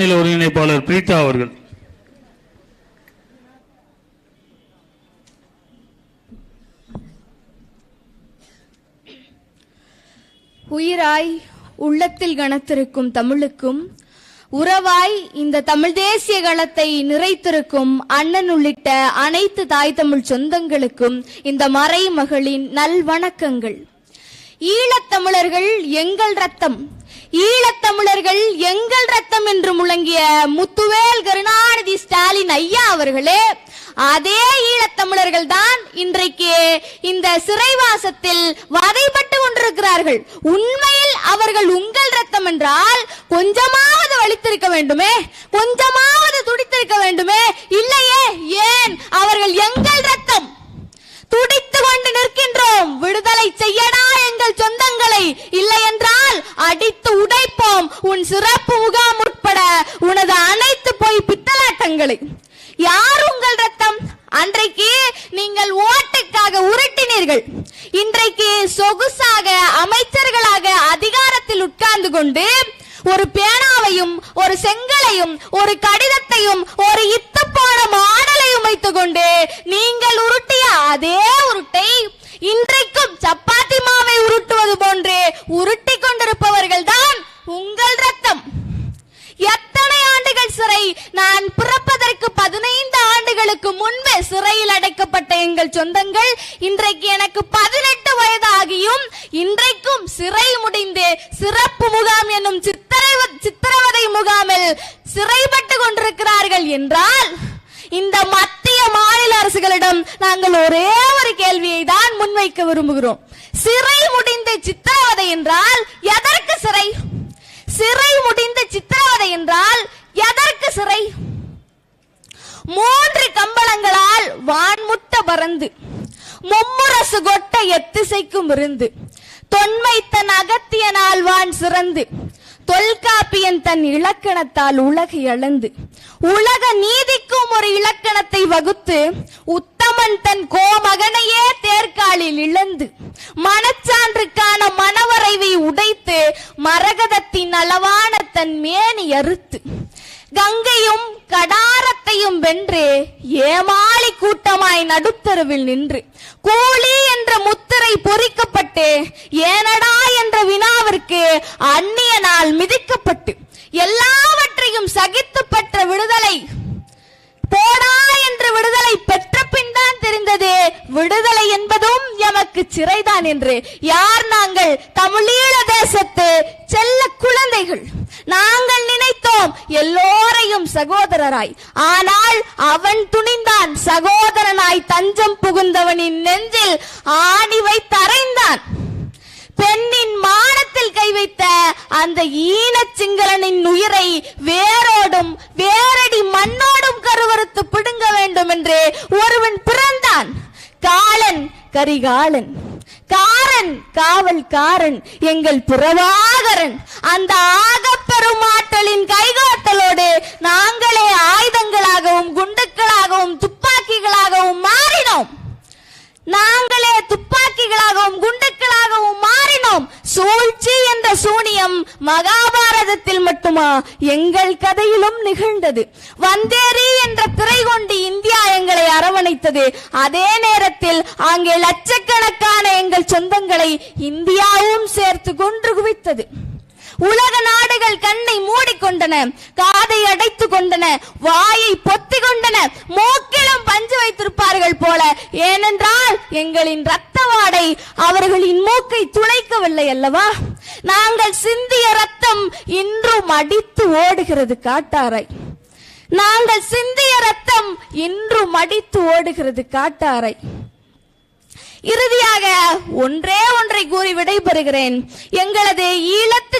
மாநில ஒருங்கிணைப்பாளர் பிரீதா அவர்கள். உயிராய் உள்ளத்தில் கனத்திருக்கும் தமிழுக்கும் உறவாய் இந்த தமிழ் தேசிய களத்தை நிறைத்திருக்கும் அண்ணன் உள்ளிட்ட அனைத்து தாய் தமிழ் சொந்தங்களுக்கும் இந்த மறைமகளின் நல்வணக்கங்கள். ஈழத்தமிழர்கள் எங்கள் ரத்தம் அவர்கள் எங்கள் ரத்தம் என்று முழங்கிய முத்துவேல் கருணாநிதி ஸ்டாலின் ஐயா அவர்களே அதே ஈழத்தமிழர்கள் தான் இன்றைக்கு இந்த சிறைவாசத்தில் வதைப்பட்டு கொண்டிருக்கிறார்கள். உண்மையில் அவர்கள் உங்கள் ரத்தம் என்றால் கொஞ்சமாவது வலித்திருக்க வேண்டுமே கொஞ்சமாவது துடித்திருக்க வேண்டுமே இல்லையே ஏன்? அவர்கள் எங்கள் ரத்தம். துடித்து கொண்டு நிற்கின்றோம். விடுதலை செய்யடா எங்கள் சொந்தங்களை இல்லை என்றால் அடித்து உடைப்போம். உன் சிறப்பு முகாம் உட்பட உனது அனைத்து போய் பித்தலாட்டங்களை. யார் உங்கள் ரத்தம்? அன்றைக்கு நீங்கள் ஓட்டுக்காக உருட்டினீர்கள். இன்றைக்கு சொகுசாக அமைச்சர்களாக அதிகாரத்தில் உட்கார்ந்து கொண்டு ஒரு பேனாவையும் ஒரு செங்கலையும் ஒரு கடிதத்தையும் ஒரு இத்து போன மாடலையும் வைத்துக் கொண்டு நீங்கள் உருட்டிய அதே உருட்டை இன்றைக்கும் சப்பாத்தி உருட்டுவது போன்று உருட்டி கொண்டிருப்பவர்கள் தான் உங்கள் ரத்தம். எத்தனை ஆண்டுகள் சிறை? நான் பிறப்பதற்கு பதினைந்து ஆண்டுகளுக்கு முன்பே சிறையில் அடைக்கப்பட்ட எங்கள் சொந்தங்கள் இன்றைக்கு எனக்கு பதினெட்டு வயதாகியும் இன்றைக்கும் சிறை முடிந்து சிறப்பு முகாம் என்னும் சித்திரை சித்திரவதை முகாமில் சிறைப்பட்டு கொண்டிருக்கிறார்கள் என்றால் இந்த மத நாங்கள் ஒரே ஒரு கேள்வியை தான் முன்வைக்க விரும்புகிறோம். சிறை முடிந்த சித்திரவதை என்றால் எதற்கு சிறை? சிறை முடிந்த சித்திரவதை என்றால் எதற்கு சிறை? மூன்று கம்பளங்களால் வான்முட்ட பறந்து மும்முரசு கொட்ட எத்திசைக்கும் இருந்து தொன்மை தன் அகத்தியனால் வான் சிறந்து தொல்காப்பியன் தன் இலக்கணத்தால் உலகை அளந்து உலக நீதிக்கும் ஒரு இலக்கணத்தை வகுத்து உத்தமன் தன் கோமகனையே தேர்காலில் இழந்து மனச்சான்றுக்கான மனவரைவை உடைத்து மரகதத்தின் அளவான தன் மேனி அறுத்து கங்கையும் கடாரத்தையும் வென்று ஏமாளி கூட்டமாய் நடுத்தருவில் நின்று கூலி என்ற முத்திரை பொறிக்கப்பட்டு ஏனடா என்ற வினாவிற்கு அந்நியனால் மிதிக்க சிறைதான் என்று. யார் நாங்கள்? தமிழீழ தேசத்து செல்ல குழந்தைகள். நாங்கள் நினைத்தோம் எல்லோரையும் சகோதரராய். ஆனால் அவன் துணிந்தான். சகோதரனாய் தஞ்சம் புகுந்தவனின் நெஞ்சில் ஆணி தரைந்தான் பெண்ணின் மானத்தில் கை வைத்த அந்த ஈன சிங்களனின் உயிரை வேரோடும் வேரடி மண்ணோடும் கருவறுத்து பிடுங்க வேண்டும் என்று ஒருவன் பிறந்தான். காலன் கரிகாலன். காவல்காரன் எங்கள் புறவாகரன் அந்த ஆகப்பெருமாட்டலின் கைகாட்டலோடு நாங்களே ஆயுதங்களாகவும் குண்டு மகாபாரதத்தில் மட்டுமா? எங்கள் கதையிலும் நிகழ்ந்தது. வந்தேரி என்ற திரை கொண்டு இந்தியா எங்களை அரவணைத்தது. அதே நேரத்தில் அங்கே லட்சக்கணக்கான எங்கள் சொந்தங்களை இந்தியாவும் சேர்த்து கொன்று குவித்தது. உலக நாடுகள் கண்ணை மூடிக்கொண்டன காதை அடைத்து கொண்டன வாயை பொத்தி கொண்டன மூக்கிலும் பஞ்சு வைத்திருப்பார்கள் போல. ஏனென்றால் எங்களின் ரத்த வாடை அவர்களின் மூக்கை துளைக்கவில்லை அல்லவா? நாங்கள் சிந்திய ரத்தம் இன்றும் அடித்து ஓடுகிறது காட்டாரை. நாங்கள் சிந்திய ரத்தம் இன்றும் அடித்து ஓடுகிறது காட்டாரை. இறுதியாக ஒன்றே ஒன்றை கூறி விடைபெறுகிறேன். எங்களது ஈழத்து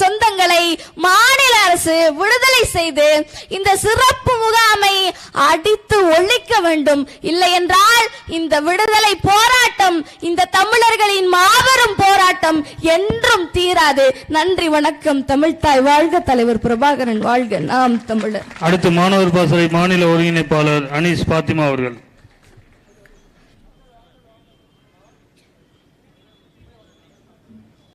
சொந்தங்களை மாநில அரசு விடுதலை செய்து இந்த சிறப்பு முகாமை அடித்து ஒழிக்க வேண்டும். இல்லை என்றால் இந்த விடுதலை போராட்டம் இந்த தமிழர்களின் மாபெரும் போராட்டம் என்றும் தீராது. நன்றி வணக்கம். தமிழ்தாய் வாழ்க தலைவர் பிரபாகரன் வாழ்க. நாம் தமிழர். அடுத்து மாணவர் பாசறை மாநில ஒருங்கிணைப்பாளர் அனீஸ் பாத்திமா அவர்கள்.